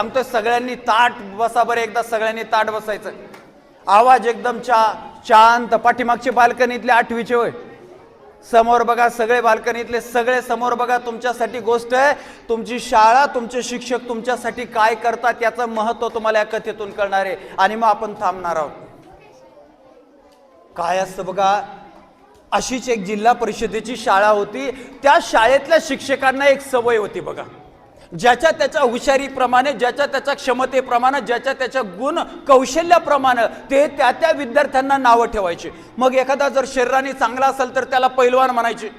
सांगतोय सगळ्यांनी ताट बसा बरं एकदा सगळ्यांनी ताट बसायचं. आवाज एकदम चा शांत पाठीमागची बाल्कनीतले आठवीचे होय. समोर बघा सगळे बाल्कनीतले सगळे समोर बघा तुमच्यासाठी गोष्ट आहे. तुमची शाळा तुमचे शिक्षक तुमच्यासाठी काय करतात याचं महत्त्व तुम्हाला या कथेतून कळणार आहे. आणि मग आपण थांबणार आहोत. काय असतं बघा अशीच एक जिल्हा परिषदेची शाळा होती. त्या शाळेतल्या शिक्षकांना एक सवय होती बघा. ज्याच्या त्याच्या हुशारीप्रमाणे ज्याच्या त्याच्या क्षमतेप्रमाणे ज्याच्या त्याच्या गुण कौशल्याप्रमाणे ते त्या त्या विद्यार्थ्यांना नावं ठेवायचे. मग एखादा जर शरीराने चांगला असेल तर त्याला पैलवान म्हणायचे.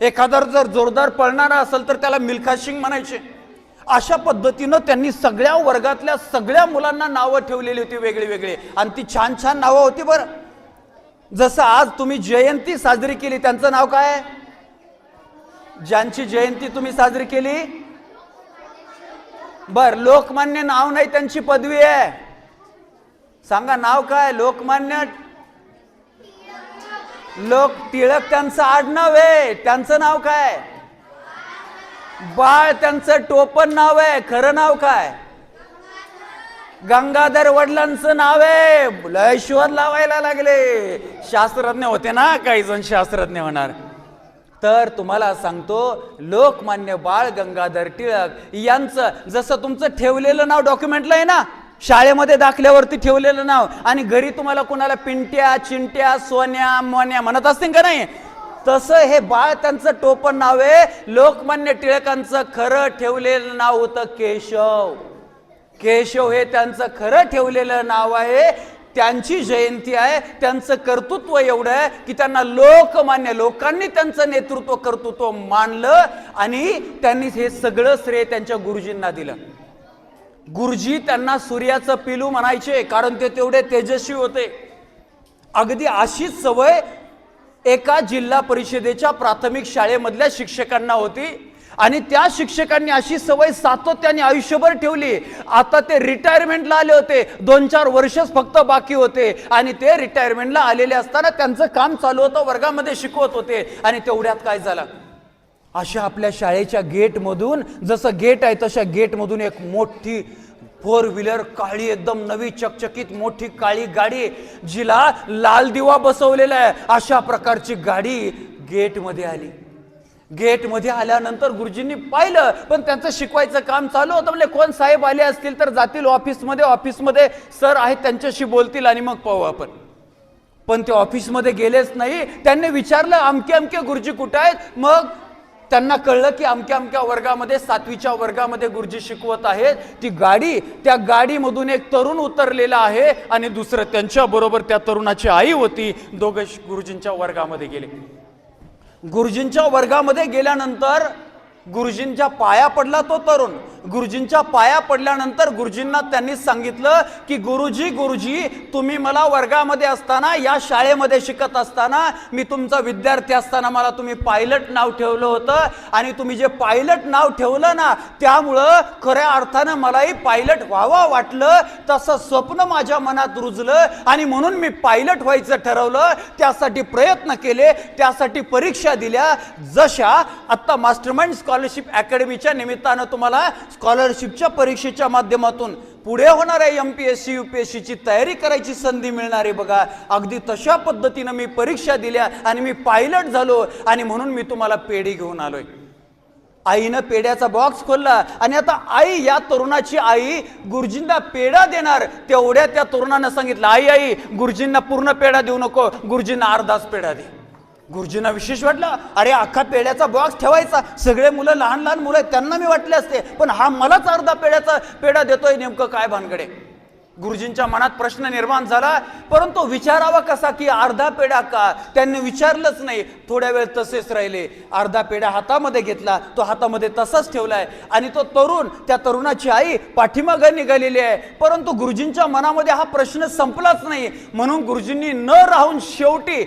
एखादा जर जोरदार पळणारा असेल तर त्याला मिल्खा सिंग म्हणायचे. अशा पद्धतीनं त्यांनी सगळ्या वर्गातल्या सगळ्या मुलांना नावं ठेवलेली होती वेगळी वेगळी. आणि ती छान छान नावं होती बरं. जसं आज तुम्ही जयंती साजरी केली त्यांचं नाव काय? ज्यांची जयंती तुम्ही साजरी केली बर लोकमान्य नाव नाही त्यांची पदवी आहे. सांगा नाव काय? लोकमान्य लोक टिळक त्यांचं आडनाव आहे. त्यांचं नाव काय? बाळ त्यांचं टोपण नाव आहे. खरं नाव काय? गंगाधर वडिलांचं नाव आहे. लय शोध लावायला लागले. शास्त्रज्ञ होते ना काही जण शास्त्रज्ञ होणार. तर तुम्हाला सांगतो लोकमान्य बाळ गंगाधर टिळक यांचं जसं तुमचं ठेवलेलं नाव डॉक्युमेंटला आहे ना शाळेमध्ये दाखल्यावरती ठेवलेलं नाव आणि घरी तुम्हाला कुणाला पिंट्या चिंट्या सोन्या मोन्या म्हणत असतील का नाही? तसं हे बाळ त्यांचं टोपण नाव आहे लोकमान्य टिळकांचं खरं ठेवलेलं नाव होतं केशव. केशव हे त्यांचं खरं ठेवलेलं नाव आहे त्यांची जयंती आहे त्यांचं कर्तृत्व एवढं आहे की त्यांना लोकमान्य लोकांनी त्यांचं नेतृत्व कर्तृत्व मानलं आणि त्यांनी हे सगळं श्रेय त्यांच्या गुरुजींना दिलं. गुरुजी त्यांना सूर्याचं पिलू म्हणायचे कारण ते तेवढे तेजस्वी होते. अगदी अशीच सवय एका जिल्हा परिषदेच्या प्राथमिक शाळेमधल्या शिक्षकांना होती. आणि त्या शिक्षकांनी अशी सवय सातत्याने आयुष्यभर ठेवली. आता ते रिटायरमेंटला आले होते. दोन चार वर्षच फक्त बाकी होते. आणि ते रिटायरमेंटला आलेले असताना त्यांचं काम चालू होतं वर्गामध्ये शिकवत होते. आणि तेवढ्यात काय झालं? अशा आपल्या शाळेच्या गेटमधून जसं गेट आहे तशा गेटमधून एक मोठी फोर व्हीलर काळी एकदम नवी चकचकीत मोठी काळी गाडी जिला लाल दिवा बसवलेला आहे. अशा प्रकारची गाडी गेटमध्ये आली. गेटमध्ये आल्यानंतर गुरुजींनी पाहिलं पण त्यांचं शिकवायचं काम चालू होतं. म्हणजे कोण साहेब आले असतील तर जातील ऑफिसमध्ये. ऑफिसमध्ये सर आहेत त्यांच्याशी बोलतील आणि मग पाहू आपण. पण ते ऑफिसमध्ये गेलेच नाही. त्यांनी विचारलं अमके अमके गुरुजी कुठे आहेत? मग त्यांना कळलं की अमक्या अमक्या वर्गामध्ये सातवीच्या वर्गामध्ये गुरुजी शिकवत आहेत. ती गाडी त्या गाडीमधून एक तरुण उतरलेला आहे आणि दुसरं त्यांच्या बरोबर त्या तरुणाची आई होती. दोघं गुरुजींच्या वर्गामध्ये गेले. गुरुजींच्या वर्गामध्ये गेल्यानंतर गुरुजींच्या पाया पडला तो तरुण. गुरुजींच्या पाया पडल्यानंतर गुरुजींना त्यांनी सांगितलं की गुरुजी गुरुजी तुम्ही मला वर्गामध्ये असताना या शाळेमध्ये शिकत असताना मी तुमचा विद्यार्थी असताना मला तुम्ही पायलट नाव ठेवलं होतं. आणि तुम्ही जे पायलट नाव ठेवलं ना त्यामुळं खऱ्या अर्थानं मलाही पायलट व्हावं वाटलं. तसं स्वप्न माझ्या मनात रुजलं आणि म्हणून मी पायलट व्हायचं ठरवलं. त्यासाठी प्रयत्न केले त्यासाठी परीक्षा दिल्या. जशा आत्ता मास्टरमाइंड स्कॉलरशिप अकॅडमीच्या निमित्तानं तुम्हाला स्कॉलरशिपच्या परीक्षेच्या माध्यमातून पुढे होणाऱ्या M P S C U P S सीची तयारी करायची संधी मिळणार आहे बघा. अगदी तशा पद्धतीनं मी परीक्षा दिल्या आणि मी पायलट झालो आणि म्हणून मी तुम्हाला पेढी घेऊन आलोय. आईनं पेढ्याचा बॉक्स खोलला आणि आता आई या तरुणाची आई गुरुजींना पेढा देणार. तेवढ्या त्या तरुणानं सांगितलं आई आई गुरुजींना पूर्ण पेढा देऊ नको. गुरुजींना अर्धाच पेढा दे. गुरुजींना विशेष वाटलं अरे अख्खा पेढ्याचा बॉक्स ठेवायचा. सगळे मुलं लहान लहान मुलं आहेत त्यांना मी वाटले असते. पण हा मलाच अर्धा पेड्याचा पेढा देतोय नेमकं काय भानगडे. गुरुजींच्या मनात प्रश्न निर्माण झाला परंतु विचारावा कसा की अर्धा पेढा का? त्यांनी विचारलंच नाही. थोड्या वेळ तसेच राहिले. अर्धा पेढा हातामध्ये घेतला तो हातामध्ये तसाच ठेवलाय. आणि तो तरुण त्या तरुणाची आई पाठीमागं निघालेली आहे. परंतु गुरुजींच्या मनामध्ये हा प्रश्न संपलाच नाही. म्हणून गुरुजींनी न राहून शेवटी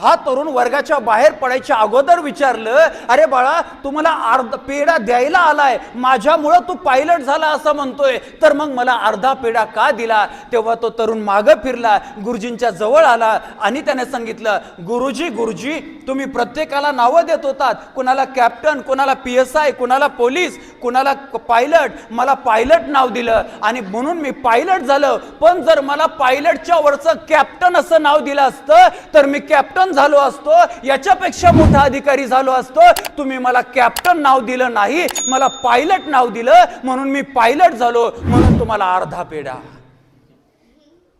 हा तरुण वर्गाच्या बाहेर पडायच्या अगोदर विचारलं अरे बाळा तुम्हाला अर्ध पेढा द्यायला आलाय. माझ्यामुळं तू पायलट झाला असं म्हणतोय. तर मग मला अर्धा पेढा का दिला? तेव्हा तो तरुण मागं फिरला गुरुजींच्या जवळ आला आणि त्याने सांगितलं गुरुजी गुरुजी तुम्ही प्रत्येकाला नावं देत होतात. कुणाला कॅप्टन कुणाला पी एस आय कुणाला पोलीस कुणाला पायलट. मला पायलट नाव दिलं आणि म्हणून मी पायलट झालं. पण जर मला पायलटच्या वरचं कॅप्टन असं नाव दिलं असतं तर मी कॅप्टन झालो असतो याच्यापेक्षा मोठा अधिकारी झालो असतो. तुम्ही मला कॅप्टन नाव दिलं नाही मला पायलट नाव दिलं म्हणून मी पायलट झालो म्हणून तुम्हाला अर्धा पेढा.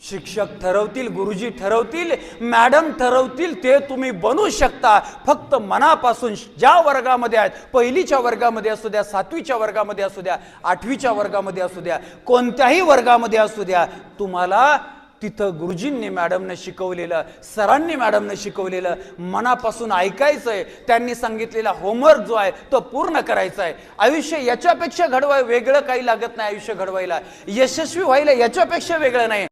शिक्षक ठरवतील गुरुजी ठरवतील मॅडम ठरवतील ते तुम्ही बनू शकता. फक्त मनापासून ज्या वर्गामध्ये आहेत पहिलीच्या वर्गामध्ये असू द्या सातवीच्या वर्गामध्ये असू द्या आठवीच्या वर्गामध्ये असू द्या कोणत्याही वर्गामध्ये असू द्या तुम्हाला तिथं गुरुजींनी मॅडमने शिकवलेलं सरांनी मॅडमने शिकवलेलं मनापासून ऐकायचं आहे त्यांनी सांगितलेला होमवर्क जो आहे तो पूर्ण करायचा आहे आयुष्य याच्यापेक्षा घडवाय वेगळं काही लागत नाही आयुष्य घडवायला. यशस्वी व्हायला याच्यापेक्षा वेगळं नाही.